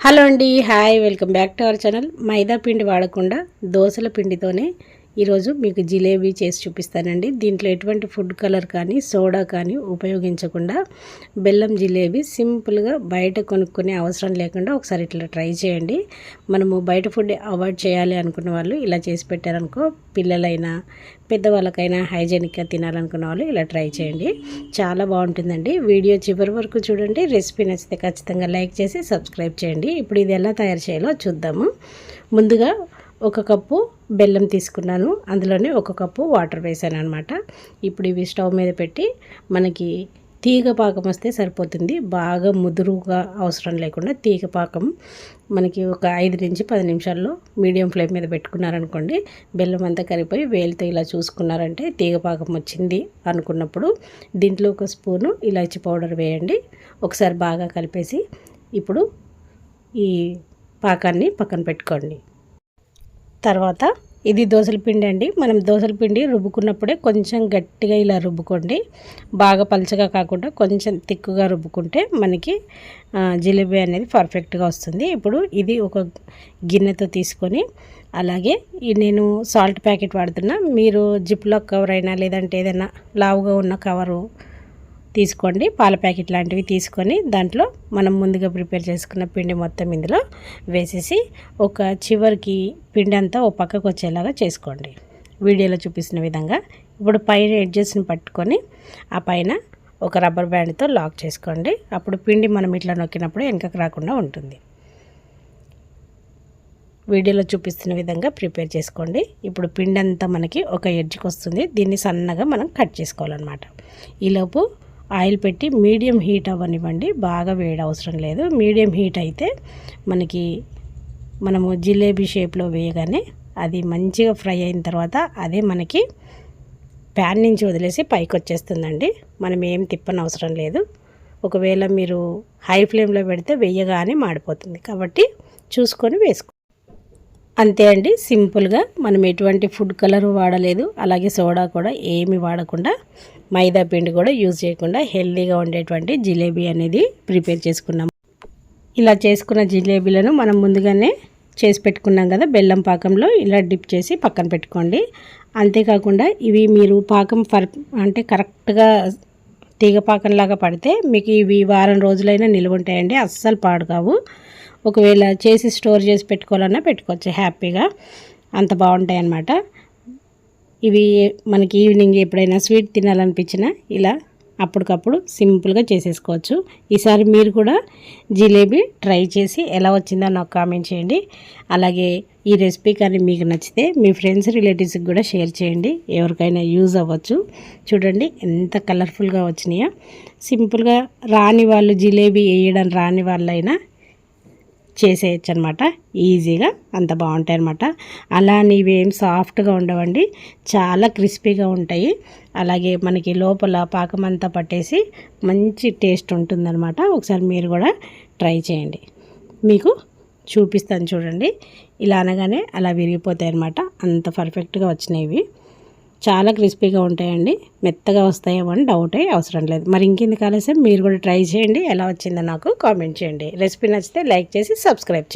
Hello అండి hi welcome back to our channel. Maida పిండి వాడకుండా దోశల పిండితోనే ఈరోజు మీకు జిలేబీ చేసి చూపిస్తానండి. దీంట్లో ఎటువంటి ఫుడ్ కలర్ కానీ సోడా కానీ ఉపయోగించకుండా బెల్లం జిలేబీ సింపుల్గా బయట కొనుక్కునే అవసరం లేకుండా ఒకసారి ఇట్లా ట్రై చేయండి. మనము బయట ఫుడ్ అవాయిడ్ చేయాలి అనుకున్న వాళ్ళు ఇలా చేసి పెట్టారనుకో పిల్లలైనా పెద్దవాళ్ళకైనా హైజెనిక్గా తినాలనుకున్న వాళ్ళు ఇలా ట్రై చేయండి. చాలా బాగుంటుందండి. వీడియో చివరి వరకు చూడండి. రెసిపీ నచ్చితే ఖచ్చితంగా లైక్ చేసి సబ్స్క్రైబ్ చేయండి. ఇప్పుడు ఇది ఎలా తయారు చేయాలో చూద్దాము. ముందుగా ఒక కప్పు బెల్లం తీసుకున్నాను. అందులోనే ఒక కప్పు వాటర్ వేసాను అనమాట ఇప్పుడు ఇవి స్టవ్ మీద పెట్టి మనకి తీగ పాకం వస్తే సరిపోతుంది. బాగా ముదురుగా అవసరం లేకుండా తీగ పాకం మనకి ఒక ఐదు నుంచి పది నిమిషాల్లో మీడియం ఫ్లేమ్ మీద పెట్టుకున్నారనుకోండి బెల్లం అంతా కరిగిపోయి వేలితో ఇలా చూసుకున్నారంటే తీగ పాకం వచ్చింది అనుకున్నప్పుడు దీంట్లో ఒక స్పూను ఇలాచి పౌడర్ వేయండి. ఒకసారి బాగా కలిపేసి ఇప్పుడు ఈ పాకాన్ని పక్కన పెట్టుకోండి. తర్వాత ఇది దోశల పిండి అండి. మనం దోశల పిండి రుబ్బుకున్నప్పుడే కొంచెం గట్టిగా ఇలా రుబ్బుకోండి. బాగా పలచగా కాకుండా కొంచెం తిక్కుగా రుబ్బుకుంటే మనకి జిలేబీ అనేది పర్ఫెక్ట్గా వస్తుంది. ఇప్పుడు ఇది ఒక గిన్నెతో తీసుకొని అలాగే నేను సాల్ట్ ప్యాకెట్ వాడుతున్నా. మీరు జిప్లో కవర్ అయినా లేదంటే ఏదైనా లావుగా ఉన్న కవరు తీసుకోండి. పాల ప్యాకెట్ లాంటివి తీసుకొని దాంట్లో మనం ముందుగా ప్రిపేర్ చేసుకున్న పిండి మొత్తం ఇందులో వేసేసి ఒక చివరికి పిండి అంతా ఓ పక్కకు వచ్చేలాగా చేసుకోండి. వీడియోలో చూపిస్తున్న విధంగా ఇప్పుడు పైన ఎడ్జెస్ని పట్టుకొని ఆ పైన ఒక రబ్బర్ బ్యాండ్తో లాక్ చేసుకోండి. అప్పుడు పిండి మనం ఇట్లా నొక్కినప్పుడు వెనకకు రాకుండా ఉంటుంది. వీడియోలో చూపిస్తున్న విధంగా ప్రిపేర్ చేసుకోండి. ఇప్పుడు పిండి అంతా మనకి ఒక ఎడ్జ్కి వస్తుంది. దీన్ని సన్నగా మనం కట్ చేసుకోవాలన్నమాట. ఈలోపు ఆయిల్ పెట్టి మీడియం హీట్ అవ్వనివ్వండి. బాగా వేడి అవసరం లేదు. మీడియం హీట్ అయితే మనకి మనము జిలేబీ షేప్లో వేయగానే అది మంచిగా ఫ్రై అయిన తర్వాత అదే మనకి ప్యాన్ నుంచి వదిలేసి పైకి వచ్చేస్తుందండి. మనం ఏం తిప్పని అవసరం లేదు. ఒకవేళ మీరు హై ఫ్లేమ్లో పెడితే వేయగానే మాడిపోతుంది. కాబట్టి చూసుకొని వేసుకో అంతే అండి సింపుల్గా మనం ఎటువంటి ఫుడ్ కలర్ వాడలేదు. అలాగే సోడా కూడా ఏమి వాడకుండా మైదా పిండి కూడా యూజ్ చేయకుండా హెల్తీగా ఉండేటువంటి జిలేబీ అనేది ప్రిపేర్ చేసుకున్నాం. ఇలా చేసుకున్న జిలేబీలను మనం ముందుగానే చేసి పెట్టుకున్నాం కదా బెల్లం పాకంలో ఇలా డిప్ చేసి పక్కన పెట్టుకోండి. అంతేకాకుండా ఇవి మీరు పాకం ఫర్ అంటే కరెక్ట్గా తీగ పాకంలాగా పడితే మీకు ఇవి వారం రోజులైనా నిల్వ ఉంటాయండి అస్సలు పాడు కావు. ఒకవేళ చేసి స్టోర్ చేసి పెట్టుకోవాలన్నా పెట్టుకోవచ్చు హ్యాపీగా. అంత బాగుంటాయి అన్నమాట. ఇవి మనకి ఈవినింగ్ ఎప్పుడైనా స్వీట్ తినాలనిపించినా ఇలా అప్పటికప్పుడు సింపుల్గా చేసేసుకోవచ్చు. ఈసారి మీరు కూడా జిలేబీ ట్రై చేసి ఎలా వచ్చిందో నాకు కామెంట్ చేయండి. అలాగే ఈ రెసిపీ కానీ మీకు నచ్చితే మీ ఫ్రెండ్స్ రిలేటివ్స్కి కూడా షేర్ చేయండి. ఎవరికైనా యూజ్ అవ్వచ్చు. చూడండి ఎంత కలర్ఫుల్గా వచ్చినాయో. సింపుల్గా రాని వాళ్ళు జిలేబీ వేయడం రాని వాళ్ళైనా చేసేయచ్చు అనమాట ఈజీగా అంత బాగుంటాయి అనమాట అలా నీవేం సాఫ్ట్గా ఉండవండి. చాలా క్రిస్పీగా ఉంటాయి. అలాగే మనకి లోపల పాకమంతా పట్టేసి మంచి టేస్ట్ ఉంటుందన్నమాట ఒకసారి మీరు కూడా ట్రై చేయండి. మీకు చూపిస్తాను చూడండి. ఇలా అనగానే అలా విరిగిపోతాయి అనమాట అంత పర్ఫెక్ట్గా వచ్చినాయి చాలా క్రిస్పీగా ఉంటాయండి. మెత్తగా వస్తాయేమో అని డౌట్ అయ్యి అవసరం లేదు. మరి ఇంకెందుకు ఆలస్యం? మీరు కూడా ట్రై చేయండి. ఎలా వచ్చిందో నాకు కామెంట్ చేయండి. రెసిపీ నచ్చితే లైక్ చేసి సబ్స్క్రైబ్ చేయండి.